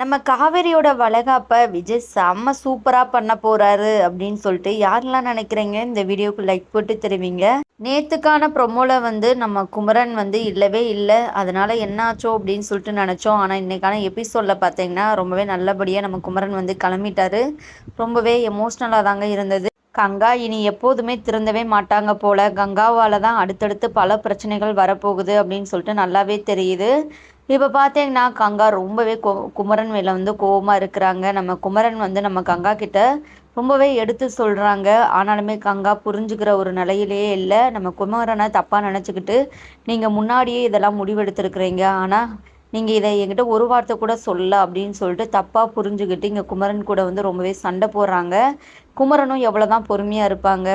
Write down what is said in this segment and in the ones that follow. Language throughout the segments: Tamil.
நம்ம காவேரியோட வளகாப்பை விஜய் செம்ம சூப்பராக பண்ண போகிறாரு அப்படின்னு சொல்லிட்டு யாரெல்லாம் நினைக்கிறீங்க? இந்த வீடியோக்கு லைக் போட்டு தெரிவிங்க. நேற்றுக்கான ப்ரொமோவில் வந்து நம்ம குமரன் வந்து இல்லவே இல்லை. அதனால் என்னாச்சோ அப்படின்னு சொல்லிட்டு நினச்சோம். ஆனால் இன்றைக்கான எபிசோடில் பார்த்தீங்கன்னா ரொம்பவே நல்லபடியாக நம்ம குமரன் வந்து கிளம்பிட்டாரு. ரொம்பவே எமோஷ்னலாக தாங்க இருந்தது. கங்கா இனி எப்போதுமே திறந்தவே மாட்டாங்க போல. கங்காவால் தான் அடுத்தடுத்து பல பிரச்சனைகள் வரப்போகுது அப்படின்னு சொல்லிட்டு நல்லாவே தெரியுது. இப்போ பார்த்தீங்கன்னா கங்கா ரொம்பவே கோ குமரன் மேலே வந்து கோபமாக இருக்கிறாங்க. நம்ம குமரன் வந்து நம்ம கங்கா கிட்ட ரொம்பவே எடுத்து சொல்கிறாங்க ஆனாலுமே கங்கா புரிஞ்சுக்கிற ஒரு நிலையிலேயே இல்லை. நம்ம குமரனை தப்பாக நினச்சிக்கிட்டு நீங்கள் முன்னாடியே இதெல்லாம் முடிவெடுத்துருக்குறீங்க. ஆனால் நீங்கள் இதை என்கிட்ட ஒரு வார்த்தை கூட சொல்ல அப்படின்னு சொல்லிட்டு தப்பாக புரிஞ்சுக்கிட்டு இங்கே குமரன் கூட வந்து ரொம்பவே சண்டை போடுறாங்க. குமரனும் எவ்வளோ தான் பொறுமையாக இருப்பாங்க.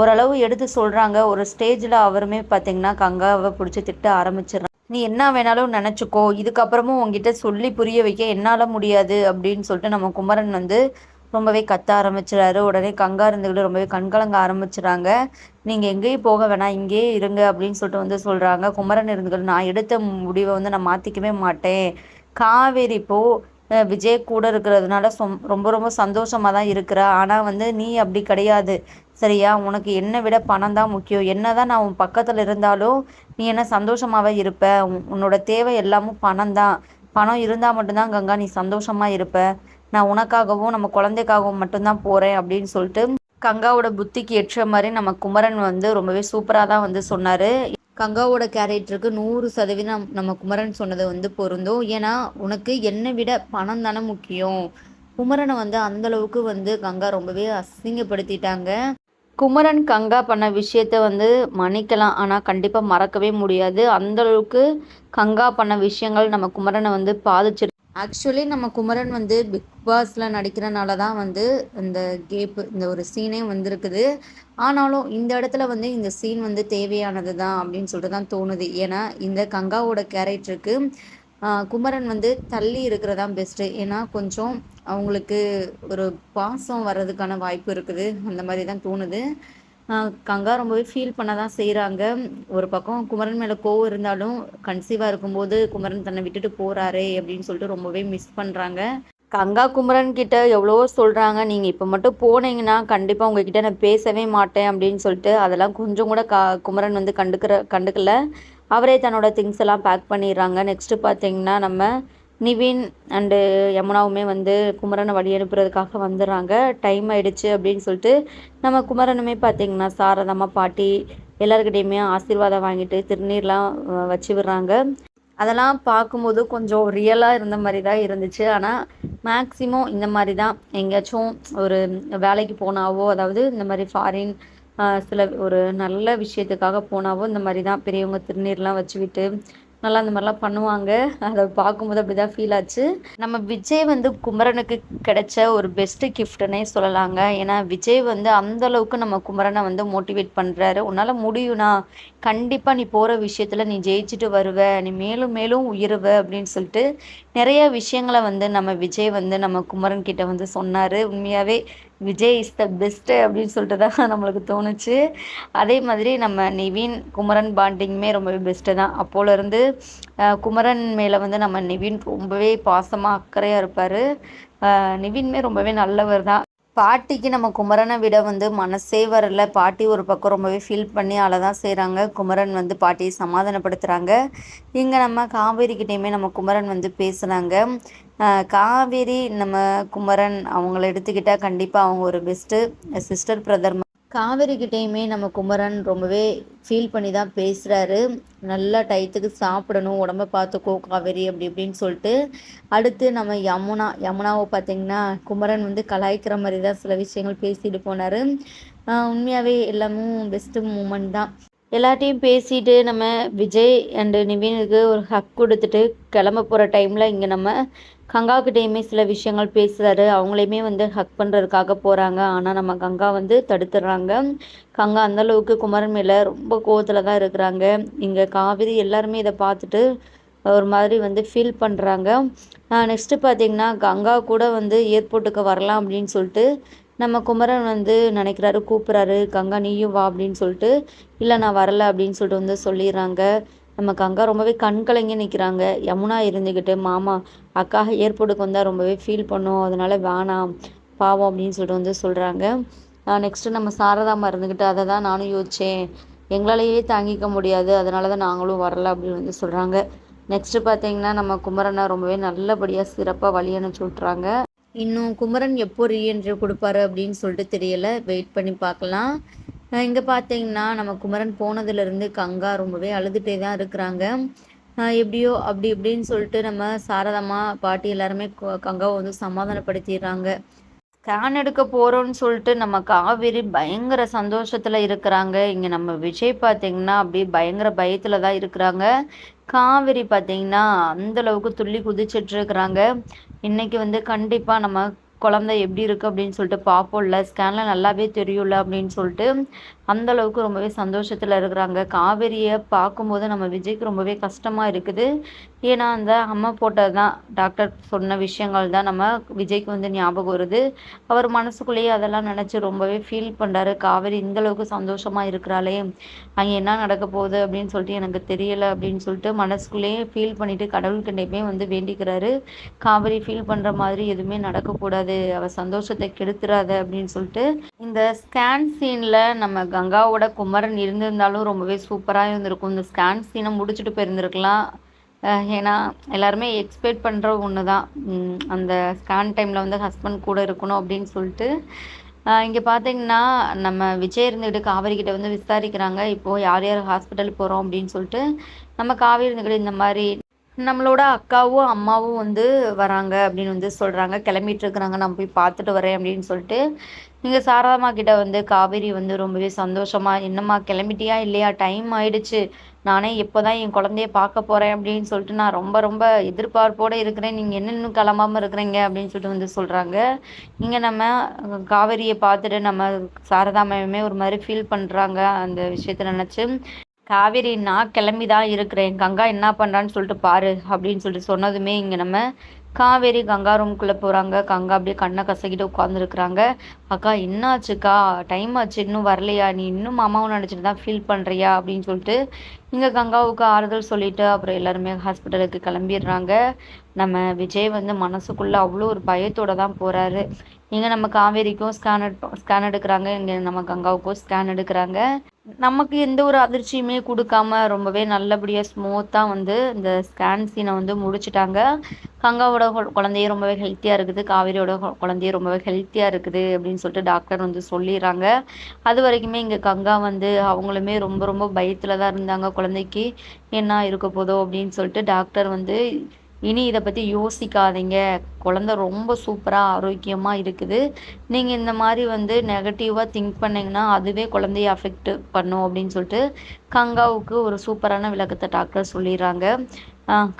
ஓரளவு எடுத்து சொல்கிறாங்க ஒரு ஸ்டேஜில் அவருமே பார்த்தீங்கன்னா கங்காவை பிடிச்சி திட்ட ஆரம்பிச்சிடுறாங்க. நீ என்ன வேணாலும் நினச்சிக்கோ. இதுக்கப்புறமும் உங்ககிட்ட சொல்லி புரிய வைக்க என்னால் முடியாது அப்படின்னு சொல்லிட்டு நம்ம குமரன் வந்து ரொம்பவே கத்த ஆரம்பிச்சிடாரு உடனே கங்கா இருந்துக்கிட்டு ரொம்பவே கண்கலங்க ஆரம்பிச்சிடாங்க நீங்கள் எங்கேயும் போக வேணாம். இங்கேயே இருங்க அப்படின்னு சொல்லிட்டு வந்து சொல்கிறாங்க குமரன் இருந்துக்கிட்டு நான் எடுத்த முடிவை வந்து நான் மாற்றிக்கவே மாட்டேன். காவேரி இப்போது விஜய் கூட இருக்கிறதுனால சொம் ரொம்ப ரொம்ப சந்தோஷமாக தான் இருக்கிற. ஆனால் வந்து நீ அப்படி கிடையாது. சரியா? உனக்கு என்னை விட பணம் தான் முக்கியம். என்ன தான் நான் உன் பக்கத்தில் இருந்தாலும் நீ என்ன சந்தோஷமாகவே இருப்ப. உன்னோட தேவை எல்லாமும் பணம் தான். பணம் இருந்தால் மட்டும்தான் கங்கா நீ சந்தோஷமாக இருப்ப. நான் உனக்காகவும் நம்ம குழந்தைக்காகவும் மட்டும்தான் போகிறேன் அப்படின்னு சொல்லிட்டு கங்காவோட புத்திக்கு ஏற்ற மாதிரி நம்ம குமரன் வந்து ரொம்பவே சூப்பராக தான் வந்து சொன்னார். கங்காவோட கேரக்டருக்கு நூறு சதவீதம் நம்ம குமரன் சொன்னது வந்து பொருந்தும். ஏன்னா உனக்கு என்னை விட பணம் தானே முக்கியம். குமரனை வந்து அந்தளவுக்கு வந்து கங்கா ரொம்பவே அசிங்கப்படுத்திட்டாங்க. குமரன் கங்கா பண்ண விஷயத்த வந்து மன்னிக்கலாம். ஆனால் கண்டிப்பாக மறக்கவே முடியாது. அந்தளவுக்கு கங்கா பண்ண விஷயங்கள் நம்ம குமரனை வந்து பாதிச்சிரு ஆக்சுவலி நம்ம குமரன் வந்து பிக் பாஸில் நடிக்கிறனால தான் வந்து இந்த கேப்பு இந்த ஒரு சீனே வந்திருக்குது. ஆனாலும் இந்த இடத்துல வந்து இந்த சீன் வந்து தேவையானது தான் அப்படின்னு சொல்லிட்டு தான் தோணுது. ஏன்னா இந்த கங்காவோட கேரக்டருக்கு குமரன் வந்து தள்ளி இருக்கிறதா பெஸ்ட்டு ஏன்னா கொஞ்சம் அவங்களுக்கு ஒரு பாசம் வர்றதுக்கான வாய்ப்பு இருக்குது. அந்த மாதிரி தான் தோணுது. கங்கா ரொம்பவே ஃபீல் பண்ண தான் செய்கிறாங்க ஒரு பக்கம் குமரன் மேலே கோவம் இருந்தாலும் கன்சீவாக இருக்கும்போது குமரன் தன்னை விட்டுட்டு போகிறாரே அப்படின்னு சொல்லிட்டு ரொம்பவே மிஸ் பண்ணுறாங்க கங்கா குமரன் கிட்ட எவ்வளவோ சொல்கிறாங்க நீங்கள் இப்போ மட்டும் போனீங்கன்னா கண்டிப்பாக உங்ககிட்ட நான் பேசவே மாட்டேன் அப்படின்னு சொல்லிட்டு அதெல்லாம் கொஞ்சம் கூட கா குமரன் வந்து கண்டுக்கிற கண்டுக்கல. அவரே தன்னோட திங்ஸ் எல்லாம் பேக் பண்ணிடுறாங்க. நெக்ஸ்ட்டு பார்த்தீங்கன்னா நம்ம நிவின் அண்டு யமுனாவுமே வந்து குமரனை வழி அனுப்புறதுக்காக வந்துடுறாங்க டைம் ஆயிடுச்சு அப்படின்னு சொல்லிட்டு நம்ம குமரனுமே பார்த்திங்கன்னா சாரதம்மா பாட்டி எல்லாருக்கிட்டையுமே ஆசீர்வாதம் வாங்கிட்டு திருநீர்லாம் வச்சு விடுறாங்க. அதெல்லாம் பார்க்கும்போது கொஞ்சம் ரியலாக இருந்த மாதிரி தான் இருந்துச்சு. ஆனால் மேக்ஸிமம் இந்த மாதிரி தான் எங்கேயாச்சும் ஒரு வேலைக்கு போனாவோ அதாவது இந்த மாதிரி ஃபாரின் சில ஒரு நல்ல விஷயத்துக்காக போனாவோ இந்த மாதிரி தான் பெரியவங்க திருநீர்லாம் வச்சு விட்டு நல்லா அந்த மாதிரிலாம் பண்ணுவாங்க. அதை பார்க்கும்போது அப்படி தான் ஃபீல் ஆச்சு. நம்ம விஜய் வந்து குமரனுக்கு கிடைச்ச ஒரு பெஸ்ட்டு கிஃப்ட்னே சொல்லலாங்க. ஏன்னா விஜய் வந்து அந்த அளவுக்கு நம்ம குமரனை வந்து மோட்டிவேட் பண்ணுறாரு உன்னால் முடியும்னா கண்டிப்பாக நீ போகிற விஷயத்தில் நீ ஜெயிச்சுட்டு வருவ. நீ மேலும் மேலும் உயருவ அப்படின்னு சொல்லிட்டு நிறைய விஷயங்களை வந்து நம்ம விஜய் வந்து நம்ம குமரன் கிட்ட வந்து சொன்னார். உண்மையாகவே விஜய் இஸ் த பெஸ்ட்டு அப்படின்னு சொல்லிட்டு தான் நம்மளுக்கு தோணுச்சு. அதே மாதிரி நம்ம நிவின் குமரன் பாண்டிங்குமே ரொம்பவே பெஸ்ட்டு தான். அப்போலேருந்து குமரன் மேலே வந்து நம்ம நிவின் ரொம்பவே பாசமாக அக்கறையாக இருப்பார். நிவின்மே ரொம்பவே நல்லவர் தான். பாட்டிக்கு நம்ம குமரனை விட வந்து மனசே வரல. பாட்டி ஒரு பக்கம் ரொம்பவே ஃபீல் பண்ணி அழதான் செய்கிறாங்க குமரன் வந்து பாட்டியை சமாதானப்படுத்துகிறாங்க இங்கே நம்ம காவேரிக்கிட்டேயுமே நம்ம குமரன் வந்து பேசுகிறாங்க காவேரி நம்ம குமரன் அவங்கள எடுத்துக்கிட்டால் கண்டிப்பாக அவங்க ஒரு பெஸ்ட்டு சிஸ்டர் பிரதர் காவேரிக்கிட்டேயுமே நம்ம குமரன் ரொம்பவே ஃபீல் பண்ணி தான் பேசுகிறாரு நல்லா டயத்துக்கு சாப்பிடணும் உடம்ப பார்த்துக்கோ காவேரி அப்படி இப்படின்னு சொல்லிட்டு அடுத்து நம்ம யமுனா யமுனாவை பார்த்திங்கன்னா குமரன் வந்து கலாய்க்கிற மாதிரி தான் சில விஷயங்கள் பேசிட்டு போனார். உண்மையாகவே எல்லாமும் பெஸ்ட்டு மூமெண்ட் தான். எல்லாத்தையும் பேசிட்டு நம்ம விஜய் அண்டு நிவினுக்கு ஒரு ஹக் கொடுத்துட்டு கிளம்ப போகிற டைமில் இங்கே நம்ம கங்காக்கிட்டேயுமே சில விஷயங்கள் பேசுகிறாரு அவங்களையுமே வந்து ஹக் பண்ணுறதுக்காக போகிறாங்க ஆனால் நம்ம கங்கா வந்து தடுத்துடுறாங்க. கங்கா அந்தளவுக்கு குமரன் மேலே ரொம்ப கோவத்தில் தான் இருக்கிறாங்க. இங்கே காவிரி எல்லாருமே இதை பார்த்துட்டு ஒரு மாதிரி வந்து ஃபீல் பண்ணுறாங்க நெக்ஸ்ட்டு பார்த்தீங்கன்னா கங்கா கூட வந்து ஏர்போர்ட்டுக்கு வரலாம் அப்படின்னு சொல்லிட்டு நம்ம குமரன் வந்து நினைக்கிறாரு கூப்பிட்றாரு. கங்கா நீயும் வா அப்படின்னு சொல்லிட்டு இல்லை நான் வரலை அப்படின்னு சொல்லிட்டு வந்து சொல்லிடுறாங்க. நம்ம கங்கா ரொம்பவே கண் கலங்கி நிற்கிறாங்க யமுனா இருந்துக்கிட்டு மாமா அக்கா ஏர்போர்ட்டுக்கு வந்தால் ரொம்பவே ஃபீல் பண்ணும். அதனால் வேணாம் பாவம் அப்படின்னு சொல்லிட்டு வந்து சொல்கிறாங்க நெக்ஸ்ட்டு நம்ம சாரதாமா இருந்துக்கிட்டு அதை தான் நானும் யோசித்தேன் எங்களாலேயே தாங்கிக்க முடியாது. அதனால தான் நாங்களும் வரல அப்படின்னு வந்து சொல்கிறாங்க நெக்ஸ்ட்டு பார்த்தீங்கன்னா நம்ம குமரனை ரொம்பவே நல்லபடியாக சிறப்பாக வழி அனுப்பிச்சி விட்றாங்க இன்னும் குமரன் எப்போ ரீஎன்ட்ரி கொடுப்பாரு அப்படின்னு சொல்லிட்டு தெரியல. வெயிட் பண்ணி பார்க்கலாம். இங்கே பார்த்தீங்கன்னா நம்ம குமரன் போனதுலேருந்து கங்கா ரொம்பவே அழுதுகிட்டே தான் இருக்கிறாங்க. எப்படியோ அப்படி இப்படின்னு சொல்லிட்டு நம்ம சாரதம்மா பாட்டி எல்லாருமே கங்காவை வந்து சமாதானப்படுத்திடுறாங்க. ஸ்கேன் எடுக்க போகிறோன்னு சொல்லிட்டு நம்ம காவேரி பயங்கர சந்தோஷத்தில் இருக்கிறாங்க. இங்கே நம்ம விஜய் பார்த்தீங்கன்னா அப்படியே பயங்கர பயத்தில் தான் இருக்கிறாங்க. காவேரி பார்த்திங்கன்னா அந்தளவுக்கு துள்ளி குதிச்சிட்டு இருக்கிறாங்க. இன்றைக்கி வந்து கண்டிப்பாக நம்ம குழந்தை எப்படி இருக்குது அப்படின்னு சொல்லிட்டு பார்ப்போம்ல ஸ்கேனில் நல்லாவே தெரியும்ல அப்படின்னு சொல்லிட்டு அந்த அளவுக்கு ரொம்பவே சந்தோஷத்தில் இருக்கிறாங்க. காவேரியை பார்க்கும்போது நம்ம விஜய்க்கு ரொம்பவே கஷ்டமாக இருக்குது. ஏன்னா அந்த அம்மா போட்டது தான் டாக்டர் சொன்ன விஷயங்கள் தான் நம்ம விஜய்க்கு வந்து ஞாபகம் வருது. அவர் மனசுக்குள்ளேயே அதெல்லாம் நினச்சி ரொம்பவே ஃபீல் பண்ணுறாரு காவேரி இந்தளவுக்கு சந்தோஷமாக இருக்கிறாளே. அங்கே என்ன நடக்க போகுது அப்படின்னு சொல்லிட்டு எனக்கு தெரியலை அப்படின்னு சொல்லிட்டு மனசுக்குள்ளேயே ஃபீல் பண்ணிவிட்டு கடவுள்கிட்டையுமே வந்து வேண்டிக்கிறாரு. காவேரி ஃபீல் பண்ணுற மாதிரி எதுவுமே நடக்கக்கூடாது. அவள் சந்தோஷத்தை கெடுத்துறாத அப்படின்னு சொல்லிட்டு இந்த ஸ்கேன் சீனில் நம்ம கங்காவோட குமரன் இருந்திருந்தாலும் ரொம்பவே சூப்பராக இருந்திருக்கும். இந்த ஸ்கேன் சீனை முடிச்சுட்டு போயிருந்துருக்கலாம். ஏன்னா எல்லாருமே எக்ஸ்பெக்ட் பண்ணுற ஒன்று தான் அந்த ஸ்கேன் டைமில் வந்து ஹஸ்பண்ட் கூட இருக்கணும் அப்படின்னு சொல்லிட்டு இங்கே பார்த்தீங்கன்னா நம்ம விஜய் இருந்துக்கிட்டு காவேரி கிட்ட வந்து விசாரிக்கிறாங்க. இப்போது யார் யார் ஹாஸ்பிட்டல் போகிறோம் அப்படின்னு சொல்லிட்டு நம்ம காவேரி இருந்துக்கிட்டு இந்த மாதிரி நம்மளோட அக்காவும் அம்மாவும் வந்து வராங்க அப்படின்னு வந்து சொல்கிறாங்க கிளம்பிட்டு இருக்கிறாங்க. நான் போய் பார்த்துட்டு வரேன் அப்படின்னு சொல்லிட்டு இங்கே சாரதாமா கிட்ட வந்து காவேரி வந்து ரொம்பவே சந்தோஷமாக என்னம்மா கிளம்பிட்டியா? இல்லையா? டைம் ஆயிடுச்சு. நானே எப்போ தான் என் குழந்தைய பார்க்க போகிறேன் அப்படின்னு சொல்லிட்டு நான் ரொம்ப ரொம்ப எதிர்பார்ப்போடு இருக்கிறேன். நீங்கள் என்ன இன்னும் கிளம்பாமல் இருக்கிறீங்க அப்படின்னு சொல்லிட்டு வந்து சொல்கிறாங்க இங்கே நம்ம காவேரியை பார்த்துட்டு நம்ம சாரதா மேமே ஒரு மாதிரி ஃபீல் பண்ணுறாங்க அந்த விஷயத்த நினச்சி. காவேரி நான் கிளம்பி தான் இருக்கிறேன். கங்கா என்ன பண்ணுறான்னு சொல்லிட்டு பாரு அப்படின்னு சொல்லிட்டு சொன்னதுமே இங்கே நம்ம காவேரி கங்கா ரூம்குள்ளே போகிறாங்க கங்கா அப்படியே கண்ணை கசக்கிட்டு உட்காந்துருக்குறாங்க அக்கா என்னாச்சுக்கா? டைம் ஆச்சு. இன்னும் வரலையா? நீ இன்னும் மாமாவை நினச்சிட்டு தான் ஃபீல் பண்ணுறியா அப்படின்னு சொல்லிட்டு இங்கே கங்காவுக்கு ஆறுதல் சொல்லிவிட்டு அப்புறம் எல்லாருமே ஹாஸ்பிட்டலுக்கு கிளம்பிடுறாங்க. நம்ம விஜய் வந்து மனசுக்குள்ளே அவ்வளோ ஒரு பயத்தோடு தான் போகிறாரு இங்கே நம்ம காவேரிக்கும் ஸ்கேன் ஸ்கேன் எடுக்கிறாங்க. இங்கே நம்ம கங்காவுக்கும் ஸ்கேன் எடுக்கிறாங்க. நமக்கு எந்த ஒரு அதிர்ச்சியுமே கொடுக்காம ரொம்பவே நல்லபடியாக ஸ்மூத்தாக வந்து இந்த ஸ்கேன் சீனை வந்து முடிச்சிட்டாங்க. கங்காவோட குழந்தைய ரொம்பவே ஹெல்த்தியாக இருக்குது. காவேரியோட குழந்தைய ரொம்பவே ஹெல்த்தியாக இருக்குது அப்படின்னு சொல்லிட்டு டாக்டர் வந்து சொல்லிடுறாங்க. அது வரைக்குமே இங்கே கங்கா வந்து அவங்களுமே ரொம்ப ரொம்ப பயத்தில் தான் இருந்தாங்க. குழந்தைக்கு என்ன இருக்க போதோ அப்படின்னு சொல்லிட்டு டாக்டர் வந்து இனி இதை பற்றி யோசிக்காதீங்க. குழந்த ரொம்ப சூப்பராக ஆரோக்கியமாக இருக்குது. நீங்கள் இந்த மாதிரி வந்து நெகட்டிவாக திங்க் பண்ணிங்கன்னா அதுவே குழந்தைய அஃபெக்ட் பண்ணும் அப்படின்னு சொல்லிட்டு கங்காவுக்கு ஒரு சூப்பரான விளக்கத்தை டாக்டர் சொல்லிடுறாங்க.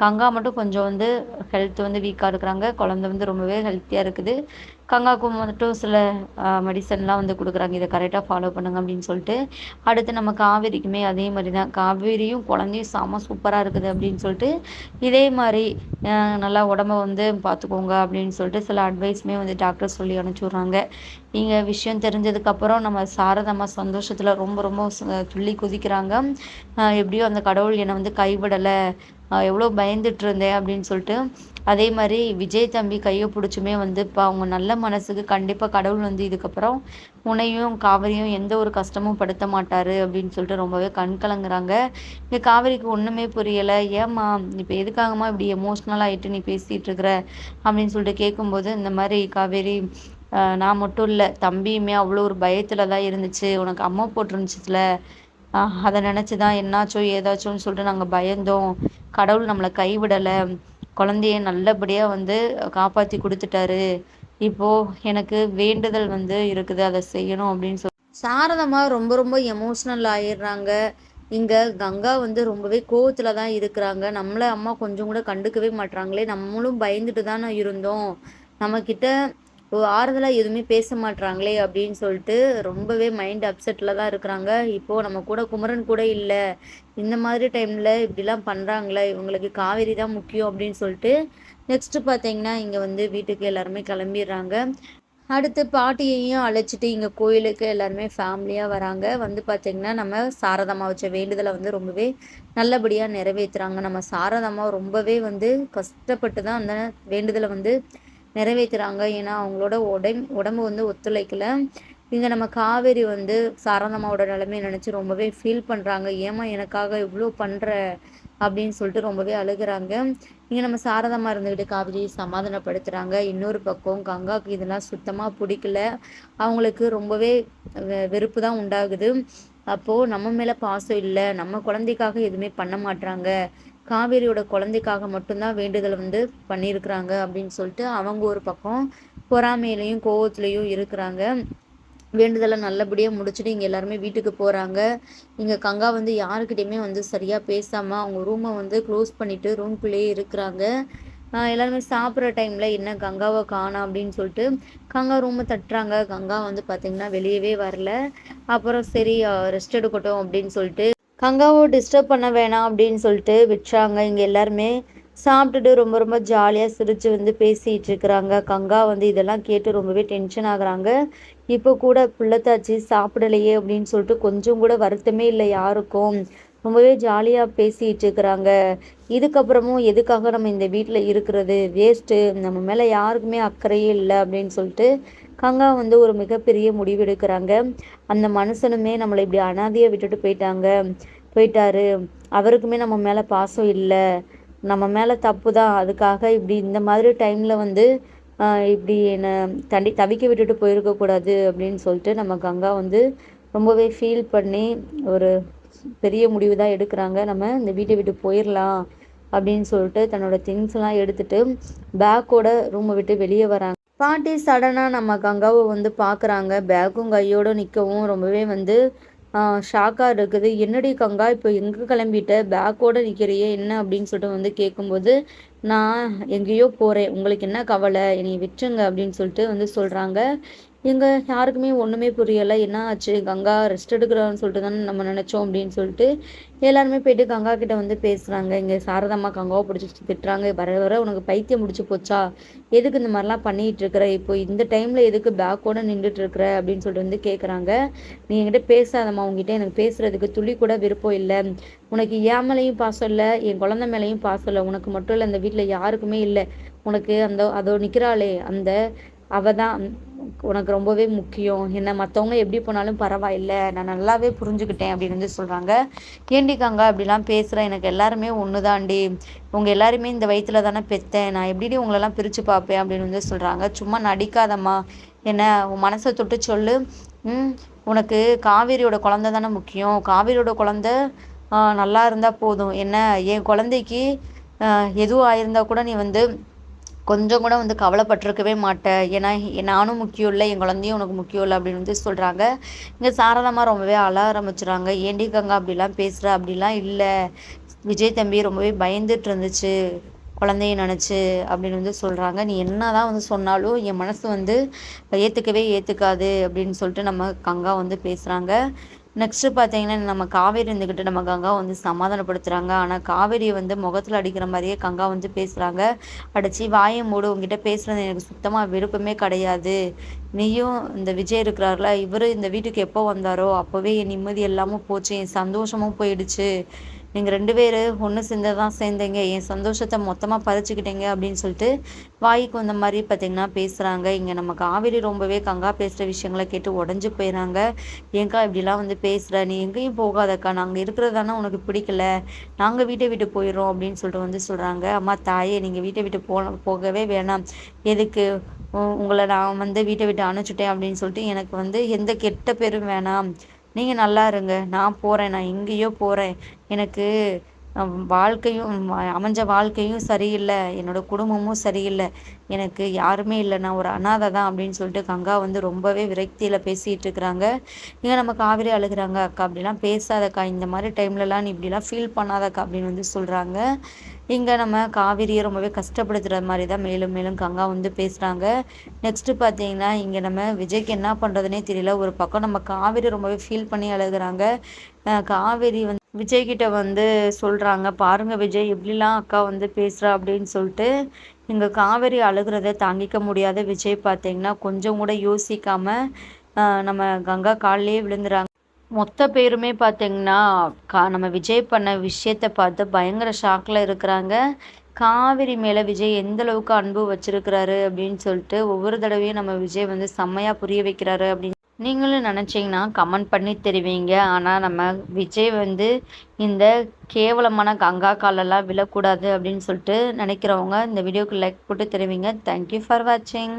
கங்கா மட்டும் கொஞ்சம் வந்து ஹெல்த் வந்து வீக்காக இருக்கிறாங்க. குழந்த வந்து ரொம்பவே ஹெல்த்தியாக இருக்குது. கங்காக்கும் மட்டும் சில மெடிசன்லாம் வந்து கொடுக்குறாங்க. இதை கரெக்டாக ஃபாலோ பண்ணுங்க அப்படின்னு சொல்லிட்டு அடுத்து நம்ம காவேரிக்குமே அதே மாதிரி தான் காவேரியும் குழந்தையும் செம சூப்பராக இருக்குது அப்படின்னு சொல்லிட்டு இதே மாதிரி நல்லா உடம்ப வந்து பார்த்துக்கோங்க அப்படின்னு சொல்லிட்டு சில அட்வைஸுமே வந்து டாக்டர் சொல்லி அனுப்பிச்சி நீங்கள் விஷயம் தெரிஞ்சதுக்கப்புறம் நம்ம சாரதம்மா சந்தோஷத்தில் ரொம்ப ரொம்ப துள்ளி குதிக்கிறாங்க. எப்படியோ அந்த கடவுள் என்னை வந்து கைவிடலை. எவ்வளோ பயந்துட்டு இருந்தேன் அப்படின்னு சொல்லிட்டு அதே மாதிரி விஜய் தம்பி கையை பிடிச்சுமே வந்து இப்போ அவங்க நல்ல மனசுக்கு கண்டிப்பாக கடவுள் வந்து இதுக்கப்புறம் உனையும் காவிரியும் எந்த ஒரு கஷ்டமும் படுத்த மாட்டார் அப்படின்னு சொல்லிட்டு ரொம்பவே கண் கலங்குறாங்க. இங்கே காவிரிக்கு ஒன்றுமே புரியலை. ஏம்மா இப்போ எதுக்காகம்மா இப்படி எமோஷ்னல் ஆகிட்டு நீ பேசிகிட்டு இருக்கிற? அப்படின்னு சொல்லிட்டு கேட்கும்போது இந்த மாதிரி காவேரி நான் மட்டும் இல்லை தம்பியுமே அவ்வளோ ஒரு பயத்தில் தான் இருந்துச்சு. உனக்கு அம்மா போட்டுருந்துச்சுல. அதை நினச்சி தான் என்னாச்சோ ஏதாச்சோன்னு சொல்லிட்டு நாங்கள் பயந்தோம். கடவுள் நம்மளை கைவிடலை. குழந்தைய நல்லபடியாக வந்து காப்பாற்றி கொடுத்துட்டாரு. இப்போது எனக்கு வேண்டுதல் வந்து இருக்குது அதை செய்யணும் அப்படின்னு சொல்லி சாரதமாக ரொம்ப ரொம்ப எமோஷ்னல் ஆயிடுறாங்க. இங்கே கங்கா வந்து ரொம்பவே கோவத்தில் தான் இருக்கிறாங்க. நம்மளை அம்மா கொஞ்சம் கூட கண்டுக்கவே மாட்டுறாங்களே நம்மளும் பயந்துட்டு தானே இருந்தோம். நம்மக்கிட்ட ஆறுதலாக எதுவுமே பேச மாட்றாங்களே அப்படின்னு சொல்லிட்டு ரொம்பவே மைண்ட் அப்செட்டில் தான் இருக்கிறாங்க. இப்போது நம்ம கூட குமரன் கூட இல்லை. இந்த மாதிரி டைமில் இப்படிலாம் பண்ணுறாங்களே இவங்களுக்கு காவேரி தான் முக்கியம் அப்படின்னு சொல்லிட்டு நெக்ஸ்ட்டு பார்த்தீங்கன்னா இங்கே வந்து வீட்டுக்கு எல்லாருமே கிளம்பிடுறாங்க. அடுத்து பாட்டியையும் அழைச்சிட்டு இங்கே கோயிலுக்கு எல்லாருமே ஃபேமிலியாக வராங்க. வந்து பார்த்திங்கன்னா நம்ம சாரதம்மா வச்ச வேண்டுதலை வந்து ரொம்பவே நல்லபடியாக நிறைவேற்றுறாங்க நம்ம சாரதம்மா ரொம்பவே வந்து கஷ்டப்பட்டு தான் அந்த வேண்டுதலை வந்து நிறைவேற்றுறாங்க ஏன்னா அவங்களோட உடம்பு உடம்பு வந்து ஒத்துழைக்கல. இங்கே நம்ம காவேரி வந்து சாரதம்மாவோட நிலைமையை நினச்சி ரொம்பவே ஃபீல் பண்ணுறாங்க ஏமா எனக்காக இவ்வளோ பண்ணுற அப்படின்னு சொல்லிட்டு ரொம்பவே அழுகுறாங்க. இங்கே நம்ம சாரதம்மா இருந்துக்கிட்டு காவிரியை சமாதானப்படுத்துகிறாங்க இன்னொரு பக்கம் கங்காவுக்கு இதெல்லாம் சுத்தமாக பிடிக்கல. அவங்களுக்கு ரொம்பவே வெறுப்பு தான் உண்டாகுது. அப்போது நம்ம மேலே பாசம் இல்லை. நம்ம குழந்தைக்காக எதுவுமே பண்ண மாட்டுறாங்க காவேரியோட குழந்தைக்காக மட்டும்தான் வேண்டுதல் வந்து பண்ணியிருக்கிறாங்க அப்படின்னு சொல்லிட்டு அவங்க ஒரு பக்கம் பொறாமையிலையும் கோவத்துலேயும் இருக்கிறாங்க. வேண்டுதலை நல்லபடியாக முடிச்சுட்டு இங்கே எல்லாருமே வீட்டுக்கு போகிறாங்க இங்கே கங்கா வந்து யாருக்கிட்டையுமே வந்து சரியாக பேசாமல் அவங்க ரூமை வந்து க்ளோஸ் பண்ணிவிட்டு ரூம்குள்ளேயே இருக்கிறாங்க. எல்லாருமே சாப்பிட்ற டைமில் என்ன கங்காவை காணோம் அப்படின்னு சொல்லிட்டு கங்கா ரூமை தட்டுறாங்க. கங்கா வந்து பார்த்திங்கன்னா வெளியவே வரல. அப்புறம் சரி ரெஸ்ட் எடுக்கட்டும் அப்படின்னு சொல்லிட்டு கங்காவை டிஸ்டர்ப் பண்ண வேணாம் அப்படின்னு சொல்லிட்டு விட்டுறாங்க. இங்கே எல்லாருமே சாப்பிட்டுட்டு ரொம்ப ரொம்ப ஜாலியாக சிரித்து வந்து பேசிகிட்டு இருக்கிறாங்க. கங்கா வந்து இதெல்லாம் கேட்டு ரொம்பவே டென்ஷன் ஆகுறாங்க. இப்போ கூட புள்ளத்தாச்சி சாப்பிடலையே அப்படின்னு சொல்லிட்டு கொஞ்சம் கூட வருத்தமே இல்லை யாருக்கும். ரொம்பவே ஜாலியாக பேசிகிட்டு இருக்கிறாங்க. இதுக்கப்புறமும் எதுக்காக நம்ம இந்த வீட்டில் இருக்கிறது? வேஸ்ட்டு நம்ம மேலே யாருக்குமே அக்கறையே இல்லை அப்படின்னு சொல்லிட்டு கங்கா வந்து ஒரு மிகப்பெரிய முடிவு எடுக்கிறாங்க அந்த மனுஷனுமே நம்மளை இப்படி அனாதையை விட்டுட்டு போயிட்டாங்க. போயிட்டாரு. அவருக்குமே நம்ம மேலே பாசம் இல்லை. நம்ம மேலே தப்பு தான். அதுக்காக இப்படி இந்த மாதிரி டைமில் வந்து இப்படி என்னை தண்டி தவிக்க விட்டுட்டு போயிருக்கக்கூடாது அப்படின்னு சொல்லிட்டு நம்ம கங்கா வந்து ரொம்பவே ஃபீல் பண்ணி ஒரு பெரிய முடிவு தான் எடுக்கிறாங்க. நம்ம இந்த வீட்டை விட்டு போயிடலாம் அப்படின்னு சொல்லிட்டு தன்னோட திங்ஸ்லாம் எடுத்துகிட்டு பேக்கோட ரூமை விட்டு வெளியே வராங்க. பாட்டி சடனாக நம்ம கங்காவை வந்து பார்க்குறாங்க பேக்கும் கையோடு நிற்கவும் ரொம்பவே வந்து ஷாக்காக இருக்குது. என்னடி கங்கா இப்போ எங்கே கிளம்பிட்ட? பேக்கோடு நிற்கிறியே என்ன அப்படின்னு சொல்லிட்டு வந்து கேட்கும்போது நான் எங்கேயோ போகிறேன் உங்களுக்கு என்ன கவலை? என்னை விட்டுருங்க அப்படின்னு சொல்லிட்டு வந்து சொல்கிறாங்க எங்க யாருக்குமே ஒன்றுமே புரியலை. என்ன ஆச்சு? கங்கா ரெஸ்ட் எடுக்கிறான்னு சொல்லிட்டு தானே நம்ம நினச்சோம் அப்படின்னு சொல்லிட்டு எல்லாருமே போயிட்டு கங்கா கிட்ட வந்து பேசுகிறாங்க இங்கே சாரதம்மா கங்காவை பிடிச்சி திட்டுறாங்க. வர வர உனக்கு பைத்தியம் முடிச்சு போச்சா? எதுக்கு இந்த மாதிரிலாம் பண்ணிகிட்டு இருக்கிற? இப்போ இந்த டைமில் எதுக்கு பேக்கோட நின்றுட்டு இருக்கிற? அப்படின்னு சொல்லிட்டு வந்து கேட்குறாங்க நீ என்கிட்ட பேசாதம்மா. உங்ககிட்ட எனக்கு பேசுகிறதுக்கு துளி கூட விருப்பம் இல்லை. உனக்கு என் மேலேயும் பாசம் இல்லை என் குழந்த மேலேயும் பாசம் இல்லை உனக்கு மட்டும் இல்லை அந்த வீட்டில் யாருக்குமே இல்லை. உனக்கு அந்த அதோ நிற்கிறாளே அந்த அவ தான் உனக்கு ரொம்பவே முக்கியம். என்ன மற்றவங்க எப்படி போனாலும் பரவாயில்ல நான் நல்லாவே புரிஞ்சுக்கிட்டேன் அப்படின்னு வந்து சொல்கிறாங்க ஏண்டிக்காங்க அப்படிலாம் பேசுகிறேன் எனக்கு எல்லாருமே ஒன்று தாண்டி உங்கள் எல்லாருமே இந்த வயிற்றில் தானே பெற்றேன் நான் எப்படி உங்களெல்லாம் பிரித்து பார்ப்பேன் அப்படின்னு வந்து சொல்கிறாங்க சும்மா நடிக்காதம்மா. என்ன உன் மனசை தொட்டு சொல்லு. உனக்கு காவேரியோட குழந்த தானே முக்கியம். காவேரியோட குழந்த நல்லா இருந்தால் போதும். என்ன என் குழந்தைக்கு எதுவும் ஆயிருந்தால் கூட நீ வந்து கொஞ்சம் கூட வந்து கவலைப்பட்டிருக்கவே மாட்டேன் ஏன்னா நானும் முக்கியம் இல்லை என் குழந்தையும் உனக்கு முக்கியம் இல்லை அப்படின்னு வந்து சொல்கிறாங்க இங்கே சாரதாமா ரொம்பவே அழ ஆரம்பிச்சுறாங்க. ஏண்டி கங்கா அப்படிலாம் பேசுகிற அப்படிலாம் இல்லை. விஜய் தம்பி ரொம்பவே பயந்துட்டு இருந்துச்சு. குழந்தைய நினச்சி அப்படின்னு வந்து சொல்கிறாங்க நீ என்ன தான் வந்து சொன்னாலும் என் மனசு வந்து ஏற்றுக்கவே ஏற்றுக்காது அப்படின்னு சொல்லிட்டு நம்ம கங்கா வந்து பேசுகிறாங்க நெக்ஸ்ட்டு பார்த்தீங்கன்னா நம்ம காவேரி இருந்துக்கிட்டு நம்ம கங்கா வந்து சமாதானப்படுத்துகிறாங்க ஆனால் காவேரியை வந்து முகத்தில் அடிக்கிற மாதிரியே கங்கா வந்து பேசுகிறாங்க அடித்து வாயை மூடு உங்ககிட்ட பேசுகிறது எனக்கு சுத்தமாக விருப்பமே கிடையாது. நீயும் இந்த விஜய் இருக்கிறார்ல இவர் இந்த வீட்டுக்கு எப்போ வந்தாரோ அப்போவே என் நிம்மதி எல்லாமும் போச்சு என் சந்தோஷமும் போயிடுச்சு. நீங்கள் ரெண்டு பேர் ஒன்று சேர்ந்து தான் சேர்ந்தீங்க. என் சந்தோஷத்தை மொத்தமாக பறிச்சுக்கிட்டீங்க அப்படின்னு சொல்லிட்டு வாய்க்கு வந்த மாதிரி பார்த்தீங்கன்னா பேசுகிறாங்க இங்கே நம்ம காவேரி ரொம்பவே கங்கா பேசுகிற விஷயங்களை கேட்டு உடஞ்சி போயிடறாங்க ஏங்கா இப்படிலாம் வந்து பேசுகிற நீ எங்கேயும் போகாதக்கா. நாங்கள் இருக்கிறது தானே உனக்கு பிடிக்கல. நாங்கள் வீட்டை விட்டு போயிடுறோம் அப்படின்னு சொல்லிட்டு வந்து சொல்கிறாங்க அம்மா தாயே நீங்கள் வீட்டை விட்டு போ போகவே வேணாம். எதுக்கு? உங்களை நான் வந்து வீட்டை விட்டு அனுப்பிச்சிட்டேன் அப்படின்னு சொல்லிட்டு எனக்கு வந்து எந்த கெட்ட பேரும் வேணாம். நீங்கள் நல்லா இருங்க. நான் போகிறேன் நான் எங்கேயோ போகிறேன் எனக்கு வாழ்க்கையும் அமைஞ்ச வாழ்க்கையும் சரியில்லை. என்னோடய குடும்பமும் சரியில்லை. எனக்கு யாருமே இல்லை. நான் ஒரு அனாதை தான் அப்படின்னு சொல்லிட்டு கங்கா வந்து ரொம்பவே விரக்தியில் பேசிகிட்டு இருக்கிறாங்க. இங்கே நம்ம காவிரி அழுகிறாங்க. அக்கா அப்படிலாம் பேசாதக்கா. இந்த மாதிரி டைம்லலாம் நீ இப்படிலாம் ஃபீல் பண்ணாதக்கா அப்படின்னு வந்து சொல்கிறாங்க இங்கே நம்ம காவிரியை ரொம்பவே கஷ்டப்படுத்துகிற மாதிரி தான் மேலும் மேலும் கங்கா வந்து பேசுகிறாங்க நெக்ஸ்ட்டு பார்த்தீங்கன்னா இங்கே நம்ம விஜய்க்கு என்ன பண்ணுறதுனே தெரியல. ஒரு பக்கம் நம்ம காவிரி ரொம்பவே ஃபீல் பண்ணி அழுகுறாங்க. காவேரி வந்து விஜய்கிட்ட வந்து சொல்கிறாங்க பாருங்கள் விஜய் எப்படிலாம் அக்கா வந்து பேசுகிறா அப்படின்னு சொல்லிட்டு இங்கே காவேரி அழுகிறத தாங்கிக்க முடியாத விஜய் பார்த்தீங்கன்னா கொஞ்சம் கூட யோசிக்காமல் நம்ம கங்கா காலிலே விழுந்துறாங்க. மொத்த பேருமே பார்த்தீங்கன்னா கா நம்ம விஜய் பண்ண விஷயத்த பார்த்து பயங்கர ஷாக்கில் இருக்கிறாங்க. காவிரி மேலே விஜய் எந்த அளவுக்கு அன்பு வச்சிருக்கிறாரு அப்படின்னு சொல்லிட்டு ஒவ்வொரு தடவையும் நம்ம விஜய் வந்து செம்மையாக புரிய வைக்கிறாரு அப்படின்னு. நீங்களும் நினச்சிங்கன்னா கமெண்ட் பண்ணி தெரிவிங்க. ஆனால் நம்ம விஜய் வந்து இந்த கேவலமான கங்கா காலெல்லாம் விழக்கூடாது அப்படின்னு சொல்லிட்டு நினைக்கிறவங்க இந்த வீடியோக்கு லைக் போட்டு தெரிவிங்க. தேங்க்யூ ஃபார் வாட்சிங்